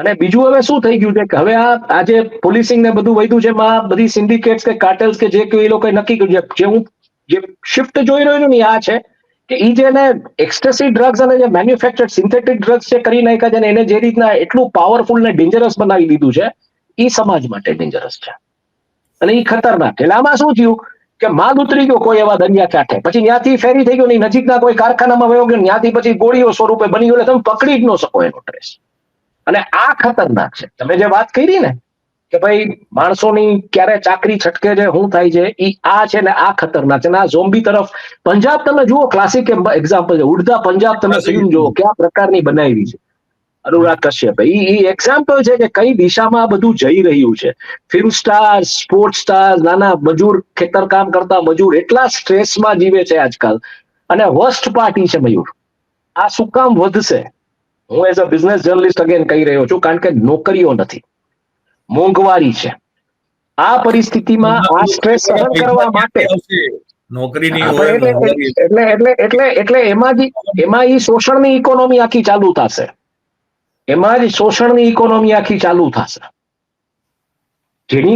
અને બીજું હવે શું થઈ ગયું છે કે હવે આ આજે પોલીસિંગ ને બધું વધ્યું છે, માં બધી સિન્ડિકેટ્સ કે કાર્ટેલ્સ કે જે એ લોકોએ નક્કી કર્યું છે, જે હું જે શિફ્ટ જોઈ રહ્યો છું ને આ છે કે એ જે ને એક્સટેસી ડ્રગ્સ અને જે મેન્યુફેક્ચર્ડ સિન્થેટિક ડ્રગ્સ જે કરી નાખ્યા છે ને એને જે રીતના એટલું પાવરફુલ ને ડેન્જરસ બનાવી દીધું છે એ સમાજ માટે ડેન્જરસ છે. અને એ ખતરનાક એટલે આમાં શું થયું કે માલ ઉતરી ગયો કોઈ એવા દરિયા કાંઠે પછી ત્યાંથી ફેરી થઈ ગયો નહીં નજીકના કોઈ કારખાનામાં વયો ગયો ત્યાંથી પછી ગોળીઓ સ્વરૂપે બની ગયો. એટલે તમે પકડી જ ન શકો એનો ટ્રેસ અને આ ખતરનાક છે. તમે જે વાત કરી ને કે ભાઈ માણસોની ક્યારે ચાકરી છટકે છે શું થાય છે એ આ છે ને આ ખતરનાક છે. ને આ ઝોમ્બી તરફ પંજાબ તમે જુઓ ક્લાસિક એક્ઝામ્પલ છે. ઉડતા પંજાબ તમે ફિલ્મ જુઓ કયા પ્રકારની બનાવી છે. અનુરાગ કશ્યપ એ એક્ઝામ્પલ છે કે કઈ દિશામાં બધું જઈ રહ્યું છે. ફિલ્મ સ્ટાર સ્પોર્ટ સ્ટાર નાના મજૂર ખેતર કામ કરતા મજૂર એટલા સ્ટ્રેસમાં જીવે છે આજકાલ. અને વર્સ્ટ પાર્ટી છે મયુર. આ શું કામ વધશે? હું as a business journalist again કહી રહ્યો છું કારણ કે નોકરીઓ નથી. મોંઘવારી છે. આ પરિસ્થિતિમાં આ સ્ટ્રેસ સહન કરવા માટે નોકરીની એટલે એટલે એટલે એટલે એમાં જ એમાં એ શોષણની ઇકોનોમી આખી ચાલુ થશે. એમાં જ શોષણની ઇકોનોમી આખી ચાલુ થશે. જેની